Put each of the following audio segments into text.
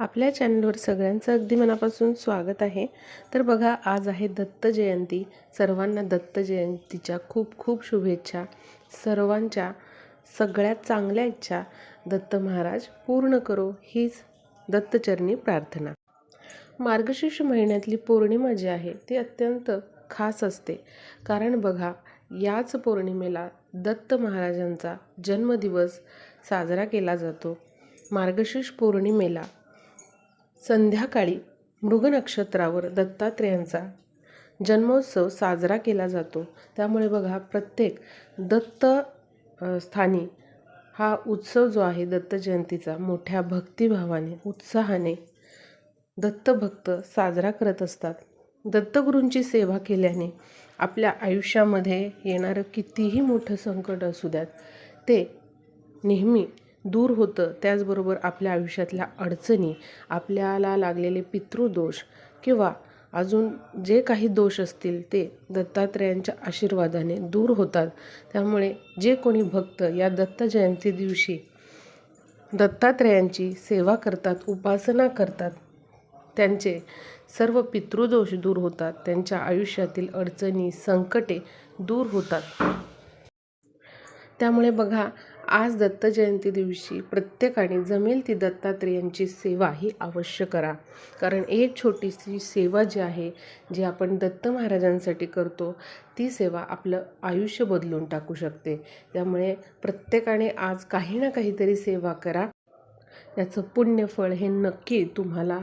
आपल्या चॅनलवर सगळ्यांचं अगदी मनापासून स्वागत आहे. तर बघा आज आहे दत्त जयंती. सर्वांना दत्त जयंतीच्या खूप खूप शुभेच्छा. सर्वांच्या सगळ्यात चांगल्या इच्छा. दत्त महाराज पूर्ण करो हीच दत्तचरणी प्रार्थना. मार्गशीर्ष महिन्यातली पौर्णिमा जी आहे ती अत्यंत खास असते. कारण बघा याच पौर्णिमेला दत्त महाराजांचा जन्मदिवस साजरा केला जातो. मार्गशीर्ष पौर्णिमेला संध्याकाळी मृग नक्षत्रावर दत्तात्रेयांचा जन्मोत्सव साजरा केला जातो. त्यामुळे बघा प्रत्येक दत्त स्थानी हा उत्सव जो आहे दत्त जयंतीचा मोठ्या भक्तिभावाने उत्साहाने दत्तभक्त साजरा करत असतात. दत्तगुरूंची सेवा केल्याने आपल्या आयुष्यामध्ये येणारं कितीही मोठं संकट असू द्यात ते नेहमी दूर होतं त्याचबरोबर आपल्या आयुष्यातल्या अडचणी आपल्याला लागलेले पितृदोष किंवा अजून जे काही दोष असतील ते दत्तात्रेयांच्या आशीर्वादाने दूर होतात. त्यामुळे जे कोणी भक्त या दत्त जयंती दिवशी दत्तात्रेयांची सेवा करतात उपासना करतात त्यांचे सर्व पितृदोष दूर होतात त्यांच्या आयुष्यातील अडचणी संकटे दूर होतात. त्यामुळे बघा आज दत्त जयंती दिवशी प्रत्येकाने जमेल ती दत्तात्रेयांची सेवा ही अवश्य करा. कारण एक छोटीशी सेवा जी आहे जी आपण दत्त महाराजांसाठी करतो ती सेवा आपलं आयुष्य बदलून टाकू शकते. त्यामुळे प्रत्येकाने आज काही ना काहीतरी सेवा करा. याचं पुण्यफळ हे नक्की तुम्हाला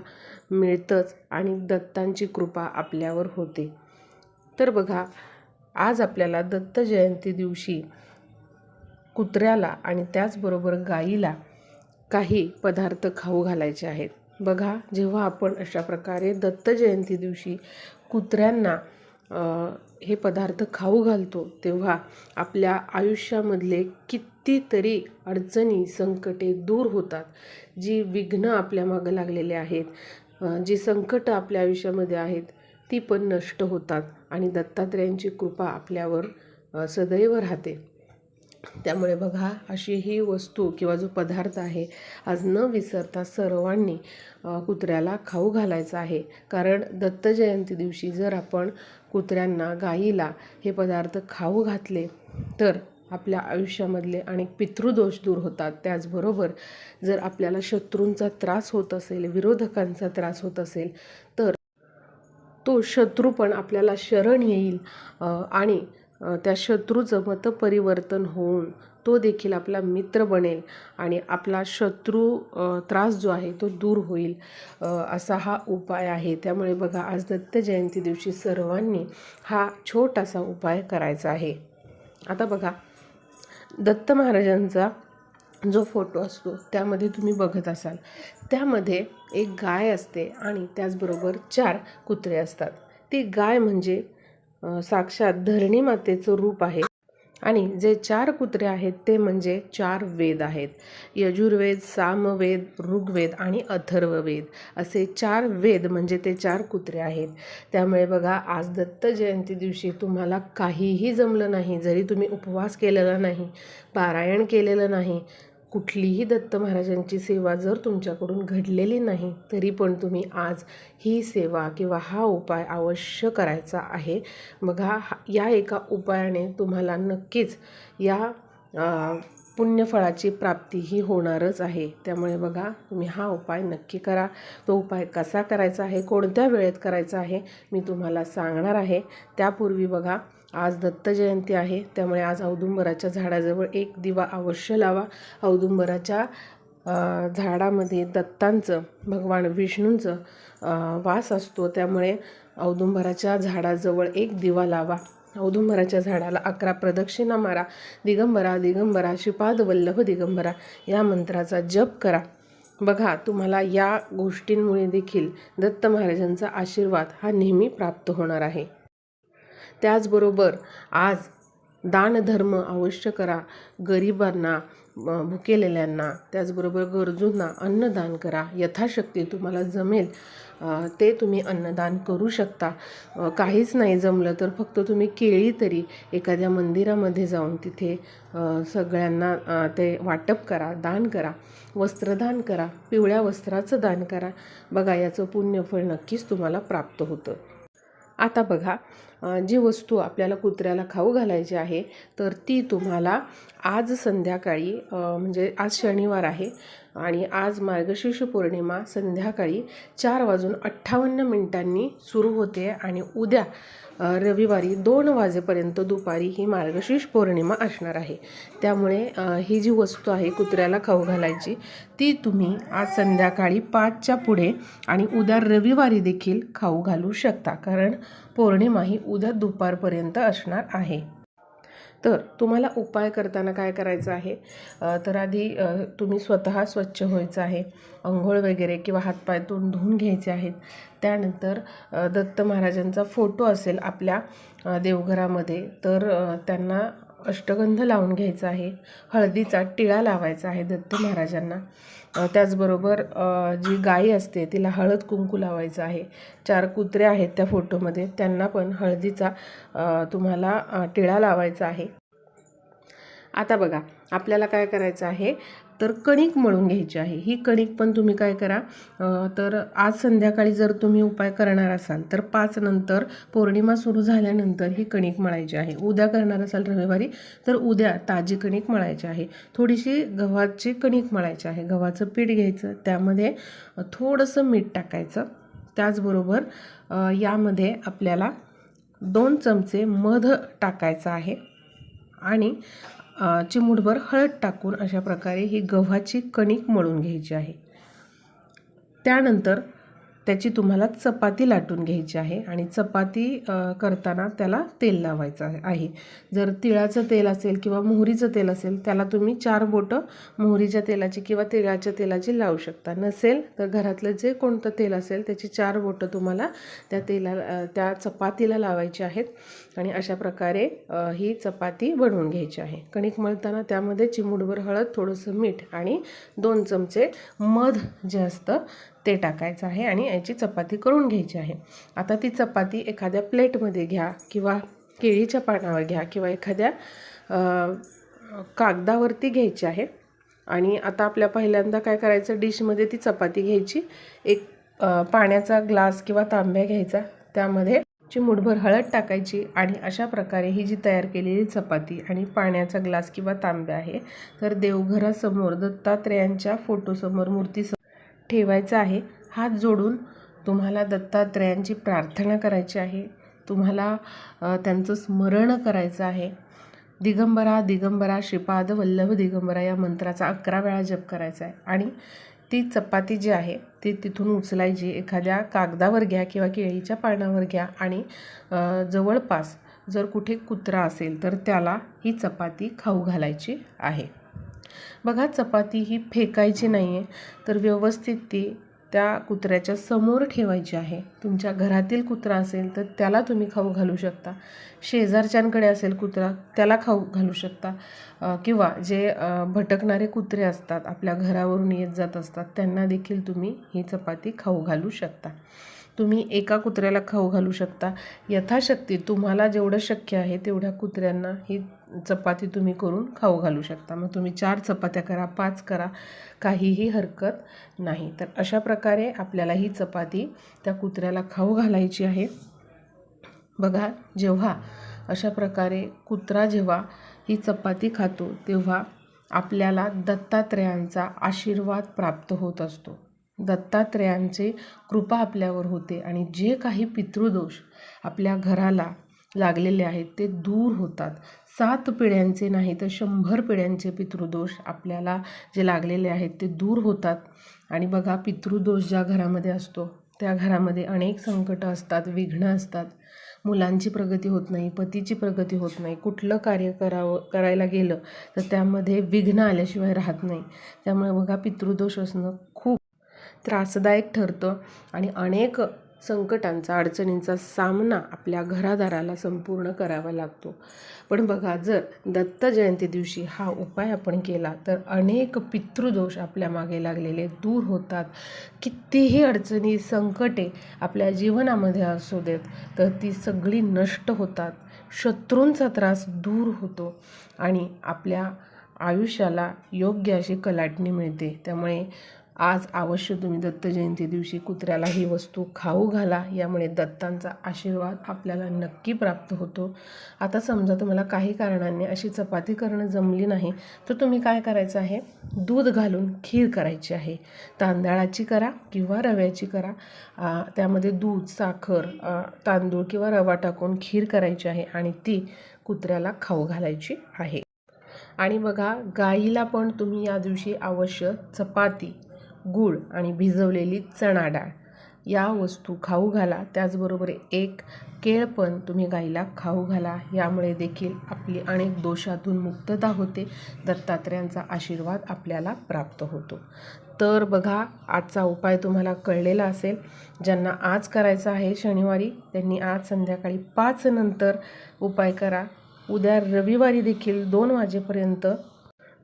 मिळतंच आणि दत्तांची कृपा आपल्यावर होते. तर बघा आज आपल्याला दत्त जयंती दिवशी कुत्र्याला आणि त्याचबरोबर गाईला काही पदार्थ खाऊ घालायचे आहेत. बघा जेव्हा आपण अशा प्रकारे दत्त जयंती दिवशी कुत्र्यांना हे पदार्थ खाऊ घालतो तेव्हा आपल्या आयुष्यामधले कितीतरी अडचणी संकटे दूर होतात. जी विघ्न आपल्या मागं लागलेले आहेत जी संकटं आपल्या आयुष्यामध्ये आहेत ती पण नष्ट होतात आणि दत्तात्रेयांची कृपा आपल्यावर सदैव राहते. त्यामुळे बघा अशी ही वस्तू किंवा जो पदार्थ आहे आज न विसरता सर्वांनी कुत्र्याला खाऊ घालायचा आहे. कारण दत्त जयंती दिवशी जर आपण कुत्र्यांना गाईला हे पदार्थ खाऊ घातले तर आपल्या आयुष्यामधले अनेक पितृदोष दूर होतात. त्याचबरोबर जर आपल्याला शत्रूंचा त्रास होत असेल विरोधकांचा त्रास होत असेल तर तो शत्रू पण आपल्याला शरण येईल आणि त्या शत्रूचं मतपरिवर्तन होऊन तो देखील आपला मित्र बनेल आणि आपला शत्रू त्रास जो आहे तो दूर होईल असा हा उपाय आहे. त्यामुळे बघा आज दत्त जयंती दिवशी सर्वांनी हा छोटासा उपाय करायचा आहे. आता बघा दत्त महाराजांचा जो फोटो असतो त्यामध्ये तुम्ही बघत असाल. त्यामध्ये एक गाय असते आणि त्याचबरोबर चार कुत्रे असतात. ती गाय म्हणजे साक्षात धरणी मातेचं रूप आहे. आणि जे चार कुत्रे आहेत ते म्हणजे चार वेद आहेत. यजुर्वेद सामवेद ऋग्वेद आणि अथर्ववेद. असे चार वेद म्हणजे ते चार कुत्रे आहेत. त्यामुळे बघा आज दत्त जयंती दिवशी तुम्हाला काहीही जमलं नाही जरी तुम्ही उपवास केलेला नाही पारायण केलेलं नाही कुठलीही दत्त महाराजांची सेवा जर तुमच्याकडून घडलेली नाही तरी पण तुम्ही आज ही सेवा किंवा हा उपाय अवश्य करायचा आहे. बघा हा- या एका उपायाने तुम्हाला नक्कीच या पुण्यफळाची प्राप्ती ही होणारच आहे. त्यामुळे बघा तुम्ही हा उपाय नक्की करा. तो उपाय कसा करायचा आहे कोणत्या वेळेत करायचा आहे मी तुम्हाला सांगणार आहे. त्यापूर्वी बघा आज दत्त जयंती आहे त्यामुळे आज औदुंबराच्या झाडाजवळ एक दिवा अवश्य लावा. औदुंबराच्या झाडामध्ये दत्तांचं भगवान विष्णूंचं वास असतो त्यामुळे औदुंबराच्या झाडाजवळ एक दिवा लावा. औदुंबराच्या झाडाला अकरा प्रदक्षिणा मारा. दिगंबरा दिगंबरा श्रीपाद वल्लभ दिगंबरा या मंत्राचा जप करा. बघा तुम्हाला या गोष्टींमुळे देखील दत्त महाराजांचा आशीर्वाद हा नेहमी प्राप्त होणार आहे. त्याचबरोबर आज दानधर्म अवश्य करा. गरिबांना भुकेलेल्यांना त्याचबरोबर गरजूंना अन्नदान करा. यथाशक्ती तुम्हाला जमेल. ते तुम्ही अन्नदान करू शकता. काहीच नाही जमलं तर फक्त तुम्ही केळी तरी एखाद्या मंदिरामध्ये जाऊन तिथे सगळ्यांना ते वाटप करा दान करा. वस्त्रदान करा. पिवळ्या वस्त्राचं दान करा. बघा याचं पुण्यफळ नक्कीच तुम्हाला प्राप्त होतं. आता बघा जी वस्तू आपल्याला कुत्र्याला खाऊ घालायची आहे तर ती तुम्हाला आज संध्याकाळी म्हणजे आज शनिवार आहे आणि आज मार्गशीर्ष पौर्णिमा संध्याकाळी चार वाजून अठ्ठावन्न मिनिटांनी सुरू होते आणि उद्या रविवारी दोन वाजेपर्यंत दुपारी ही मार्गशीर्ष पौर्णिमा असणार आहे. त्यामुळे ही जी वस्तू आहे कुत्र्याला खाऊ घालायची ती तुम्ही आज संध्याकाळी पाचच्या पुढे आणि उद्या रविवारी देखील खाऊ घालू शकता. कारण पौर्णिमा ही उद्या दुपारपर्यंत असणार आहे. तर तुम्हाला उपाय करताना काय करायचं आहे? तर आधी तुम्ही स्वतः स्वच्छ व्हायचं आहे. अंघोळ वगैरे किंवा हातपाय तोंड धुवून घ्यायचे आहेत. त्यानंतर दत्त महाराजांचा फोटो असेल आपल्या देवघरामध्ये तर त्यांना अष्टगंध लावून घ्यायचा आहे. हळदीचा टिळा लावायचा आहे दत्त महाराजांना. त्याचबरोबर जी गाई असते तिला हळद कुंकू लावायचं आहे. चार कुत्रे आहेत त्या फोटोमध्ये. त्यांना पण हळदीचा तुम्हाला टिळा लावायचा आहे. आता बघा आपल्याला काय करायचं आहे? तर कणिक मळून घ्यायची आहे. ही कणिक पण तुम्ही काय करा तर आज संध्याकाळी जर तुम्ही उपाय करणार असाल तर पाच नंतर पौर्णिमा सुरू झाल्यानंतर ही कणिक मळायची आहे. उद्या करणार असाल रविवारी तर उद्या ताजी कणिक मळायची आहे. थोडीशी गव्हाची कणिक मळायची आहे. गव्हाचं पीठ घ्यायचं त्यामध्ये थोडंसं मीठ टाकायचं. त्याचबरोबर यामध्ये आपल्याला दोन चमचे मध टाकायचं आहे. आणि चिमूटभर हळद टाकून अशा प्रकारे ही गव्हाची कणिक मळून घ्यायची आहे. त्यानंतर त्याची तुम्हाला चपाती लाटून घ्यायची आहे आणि चपाती करताना त्याला तेल लावायचं आहे- जर तिळाचं तेल असेल किंवा मोहरीचं तेल असेल त्याला तुम्ही चार बोटं मोहरीच्या तेलाची किंवा तिळाच्या तेलाची लावू शकता. नसेल तर घरातलं जे कोणतं तेल असेल त्याची चार बोटं तुम्हाला त्या तेला त्या चपातीला लावायची आहेत आणि अशा प्रकारे ही चपाती बनवून घ्यायची आहे. कणिक मळताना त्यामध्ये चिमूडभर हळद थोडंसं मीठ आणि दोन चमचे मध जे असतं ते टाकायचं आहे आणि याची चपाती करून घ्यायची आहे. आता ती चपाती एखाद्या प्लेटमध्ये घ्या किंवा केळीच्या पानावर घ्या किंवा एखाद्या कागदावरती घ्यायची आहे. आणि आता आपल्या पहिल्यांदा काय करायचं डिशमध्ये ती चपाती घ्यायची. एक पाण्याचा ग्लास किंवा तांब्या घ्यायचा. त्यामध्ये चिमूटभर हळद टाकायची आणि अशा प्रकारे ही जी तयार केलेली चपाती आणि पाण्याचा ग्लास किंवा तांब्या आहे तर देवघरासमोर दत्तात्रेयांच्या फोटोसमोर मूर्तीसमोर ठेवायचं आहे. हात जोडून तुम्हाला दत्तात्रयांची प्रार्थना करायची आहे. तुम्हाला त्यांचं स्मरण करायचं आहे. दिगंबरा दिगंबरा श्रीपाद वल्लभ दिगंबरा या मंत्राचा अकरा वेळा जप करायचा आहे. आणि ती चपाती जी आहे ती तिथून उचलायची. एखाद्या कागदावर घ्या किंवा केळीच्या पानावर घ्या आणि जवळपास जर कुठे कुत्रा असेल तर त्याला ही चपाती खाऊ घालायची आहे. बघा चपाती ही फेकायची नाही आहे तर व्यवस्थित ती त्या कुत्र्याच्या समोर ठेवायची आहे. तुमच्या घरातील कुत्रा असेल तर त्याला तुम्ही खाऊ घालू शकता. शेजारच्यांकडे असेल कुत्रा त्याला खाऊ घालू शकता. किंवा जे भटकणारे कुत्रे असतात आपल्या घरावरून येत जात असतात त्यांना देखील तुम्ही ही चपाती खाऊ घालू शकता. तुम्ही एका कुत्र्याला खाऊ घालू शकता. यथाशक्ती तुम्हाला जेवढं शक्य आहे तेवढ्या कुत्र्यांना ही चपाती तुम्ही करून खाऊ घालू शकता. मग तुम्ही चार चपात्या करा पाच करा काहीही हरकत नाही. तर अशा प्रकारे आपल्याला ही चपाती त्या कुत्र्याला खाऊ घालायची आहे. बघा जेव्हा अशा प्रकारे कुत्रा जेव्हा ही चपाती खातो तेव्हा आपल्याला दत्तात्रेयांचा आशीर्वाद प्राप्त होत असतो. दत्तात्रयांचे कृपा आपल्यावर होते आणि जे काही पितृदोष आपल्या घराला लागलेले आहेत ते दूर होतात. सात पिढ्यांचे नाही तर शंभर पिढ्यांचे पितृदोष आपल्याला जे लागलेले आहेत ते दूर होतात. आणि बघा पितृदोष ज्या घरामध्ये असतो त्या घरामध्ये अनेक संकटं असतात विघ्न असतात. मुलांची प्रगती होत नाही पतीची प्रगती होत नाही. कुठलं कार्य करावं करायला गेलं तर त्यामध्ये विघ्न आल्याशिवाय राहत नाही. त्यामुळे बघा पितृदोष असणं खूप त्रासदायक ठरतं आणि अनेक संकटांचा अडचणींचा सामना आपल्या घरादाराला संपूर्ण करावा लागतो. पण बघा जर दत्त जयंती दिवशी हा उपाय आपण केला तर अनेक पितृदोष आपल्या मागे लागलेले दूर होतात. कितीही अडचणी संकटे आपल्या जीवनामध्ये असू देत तर ती सगळी नष्ट होतात. शत्रूंचा त्रास दूर होतो आणि आपल्या आयुष्याला योग्य अशी कलाटणी मिळते. त्यामुळे आज अवश्य तुम्ही दत्त जयंती दिवशी कुत्र्याला ही वस्तू खाऊ घाला. यामुळे दत्तांचा आशीर्वाद आपल्याला नक्की प्राप्त होतो. आता समजा तुम्हाला काही कारणांनी अशी चपाती करणं जमली नाही तर तुम्ही काय करायचं आहे? दूध घालून खीर करायची आहे. तांदळाची करा किंवा रव्याची करा. त्यामध्ये दूध साखर तांदूळ किंवा रवा टाकून खीर करायची आहे आणि ती कुत्र्याला खाऊ घालायची आहे. आणि बघा गाईला पण तुम्ही या दिवशी अवश्य चपाती गूळ आणि भिजवलेली चणा डाळ या वस्तू खाऊ घाला त्याचबरोबर एक केळ पण तुम्ही गाईला खाऊ घाला. यामुळे देखील आपली अनेक दोषातून मुक्तता होते दत्तात्र्यांचा आशीर्वाद आपल्याला प्राप्त होतो. तर बघा आजचा उपाय तुम्हाला कळलेला असेल. ज्यांना आज करायचा आहे शनिवारी त्यांनी आज संध्याकाळी पाच नंतर उपाय करा. उद्या रविवारी देखील दोन वाजेपर्यंत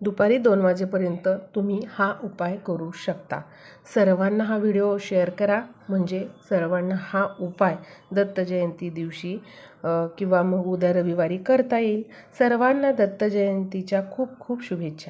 दुपारी दोन वाजेपर्यंत तुम्ही हा उपाय करू शकता. सर्वांना हा व्हिडिओ शेअर करा. म्हणजे सर्वांना हा उपाय दत्त जयंती दिवशी किंवा मग उद्या रविवारी करता येईल. सर्वांना दत्त जयंतीच्या खूप खूप शुभेच्छा.